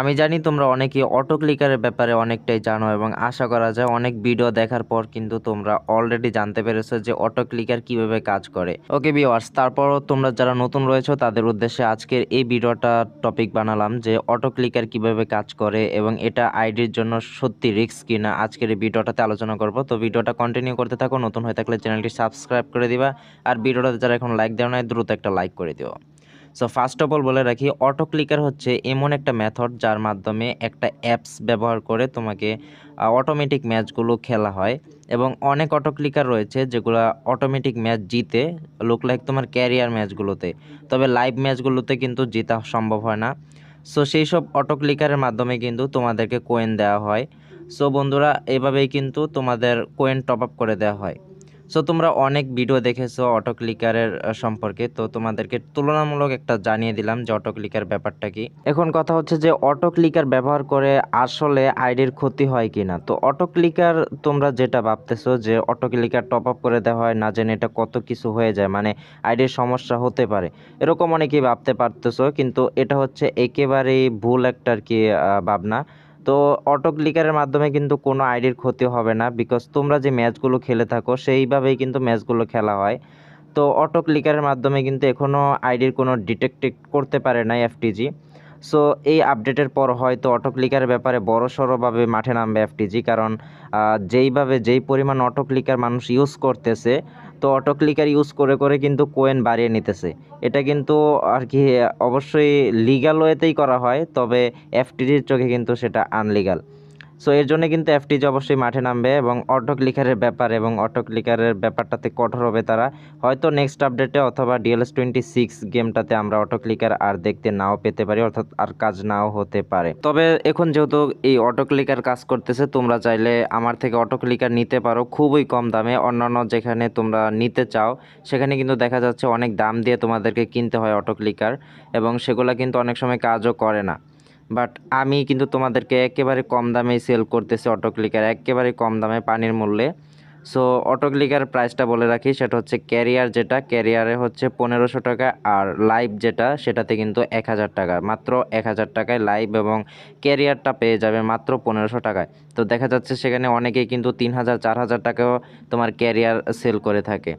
আমি জানি তোমরা অনেকেই অটো ক্লিকারের ব্যাপারে অনেকটাই জানো এবং আশা করা যায় অনেক ভিডিও দেখার পর কিন্তু তোমরা অলরেডি জানতে পেরেছ যে অটো ক্লিকার কীভাবে কাজ করে। ওকে ভিউয়ার্স তারপরও তোমরা যারা নতুন রয়েছো, তাদের উদ্দেশ্যে আজকের এই ভিডিওটা টপিক বানালাম যে অটো ক্লিকার কীভাবে কাজ করে এবং এটা আইডির জন্য সত্যি রিস্ক কিনা আজকের এই ভিডিওটাতে আলোচনা করব। তো ভিডিওটা কন্টিনিউ করতে থাকো, নতুন হয়ে থাকলে চ্যানেলটি সাবস্ক্রাইব করে দিবা। আর ভিডিওটাতে যারা এখন লাইক দেওয়া নাই, দ্রুত একটা লাইক করে দিও। সো ফার্স্ট অফ অল বলে রাখি অটো ক্লিকার হচ্ছে এমন একটা মেথড যার মাধ্যমে একটা অ্যাপস ব্যবহার করে তোমাকে অটোমেটিক ম্যাচগুলো খেলা হয়। এবং অনেক অটো ক্লিকার রয়েছে যেগুলো অটোমেটিক ম্যাচ জিতে লুক লাইক তোমার ক্যারিয়ার ম্যাচগুলোতে তবে লাইভ ম্যাচগুলোতে কিন্তু জেতা সম্ভব হয় না। সো সেই সব অটো ক্লিকারের মাধ্যমে কিন্তু তোমাদেরকে কোয়েন দেওয়া হয়। সো বন্ধুরা, এভাবেই কিন্তু তোমাদের কোয়েন টপ আপ করে দেওয়া হয়। সো তোমরা অনেক ভিডিও দেখেছ অটো ক্লিকারের সম্পর্কে। তো তোমাদেরকে তুলনামূলক একটা জানিয়ে দিলাম যে অটো ক্লিকার ব্যাপারটা কি। এখন কথা হচ্ছে যে অটো ক্লিকার ব্যবহার করে আসলে আইডির ক্ষতি হয় কি না তো অটো ক্লিকার তোমরা যেটা ভাবতেছো যে অটো ক্লিকার টপ আপ করে দেওয়া হয়, না জেনে এটা কত কিছু হয়ে যায় মানে আইডির সমস্যা হতে পারে। এরকম অনেকেই ভাবতে পারতেছো, কিন্তু এটা হচ্ছে একেবারেই ভুল একটা আর কি ভাবনা। তো অটো ক্লিকারের মাধ্যমে কিন্তু কোনো আইডির ক্ষতি হবে না বিকজ তোমরা যে ম্যাচগুলো খেলে থাকো, সেইভাবেই কিন্তু ম্যাচগুলো খেলা হয়। তো অটো ক্লিকারের মাধ্যমে কিন্তু এখনও আইডির কোনো ডিটেক্ট করতে পারে না এফটিজি সো এই আপডেটের পর হয়তো অটো ক্লিকারের ব্যাপারে বড় সড়োভাবে মাঠে নামবে এফটিজি কারণ যেইভাবে যেই পরিমাণ অটো ক্লিকার মানুষ ইউজ করতেছে তো অটো ক্লিকার ইউজ করে করে কিন্তু কোয়েন বাড়িয়ে নিতেছে। এটা কিন্তু আর কি অবশ্যই লিগাল ওয়েতেই করা হয়, তবে এফটিডির চোখে কিন্তু সেটা আনলিগাল সো এর জন্য কিন্তু এফটিজি অবশ্যই মাঠে নামবে এবং অটো ক্লিকারের ব্যাপার এবং অটো ক্লিকারের ব্যাপারটাতে কঠোর হবে তারা। হয়তো নেক্সট আপডেটে অথবা ডিএলএস টোয়েন্টি সিক্স গেমটাতে আমরা অটো ক্লিকার আর দেখতে নাও পেতে পারি, অর্থাৎ আর কাজ নাও হতে পারে। তবে এখন যেহেতু এই অটো ক্লিকার কাজ করতেছে, তোমরা চাইলে আমার থেকে অটো ক্লিকার নিতে পারো খুবই কম দামে। অন্যান্য যেখানে তোমরা নিতে চাও, সেখানে কিন্তু দেখা যাচ্ছে অনেক দাম দিয়ে তোমাদেরকে কিনতে হয় অটো ক্লিকার এবং সেগুলো কিন্তু অনেক সময় কাজও করে না। বাট আমি কিন্তু তোমাদেরকে একেবারে কম দামেই সেল করতেছি অটো ক্লিকার একেবারে কম দামে পানির মূল্যে। সো অটো ক্লিকার প্রাইসটা বলে রাখি, সেটা হচ্ছে ক্যারিয়ার যেটা ক্যারিয়ারে হচ্ছে পনেরোশো টাকা আর লাইভ যেটা, সেটাতে কিন্তু এক হাজার টাকা। মাত্র এক হাজার টাকায় লাইভ এবং ক্যারিয়ারটা পেয়ে যাবে মাত্র পনেরোশো টাকায়। তো দেখা যাচ্ছে সেখানে অনেকেই কিন্তু তিন হাজার, চার হাজার টাকাও তোমার ক্যারিয়ার সেল করে থাকে।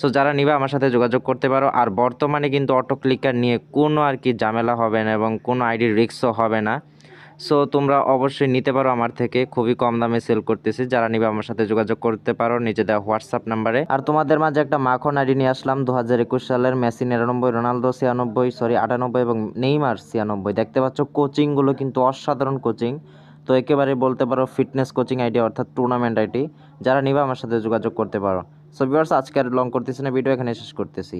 সো যারা নিবে, আমার সাথে যোগাযোগ করতে পারো। আর বর্তমানে কিন্তু অটো ক্লিকার নিয়ে কোনো আর কি ঝামেলা হবে না এবং কোনো আইডি রিক্সও হবে না। সো তোমরা অবশ্যই নিতে পারো আমার থেকে। খুবই কম দামে সেল করতেছি। যারা নিবে, আমার সাথে যোগাযোগ করতে পারো, নিচে দেওয়া হোয়াটসঅ্যাপ নাম্বারে আর তোমাদের মাঝে একটা মাখন আইডি নিয়ে আসলাম দু হাজার একুশ সালের মেসি নিরানব্বই, রোনালদো ছিয়ানব্বই সরি আটানব্বই এবং নেইমার ছিয়ানব্বই। দেখতে পাচ্ছ কোচিংগুলো কিন্তু অসাধারণ কোচিং তো একেবারে বলতে পারো ফিটনেস কোচিং আইডি, অর্থাৎ টুর্নামেন্ট আইডি। যারা নিবে, আমার সাথে যোগাযোগ করতে পারো। সো ভিউয়ার্স আজকে আর লং করতেছি না ভিডিও এখানে শেষ করতেছি।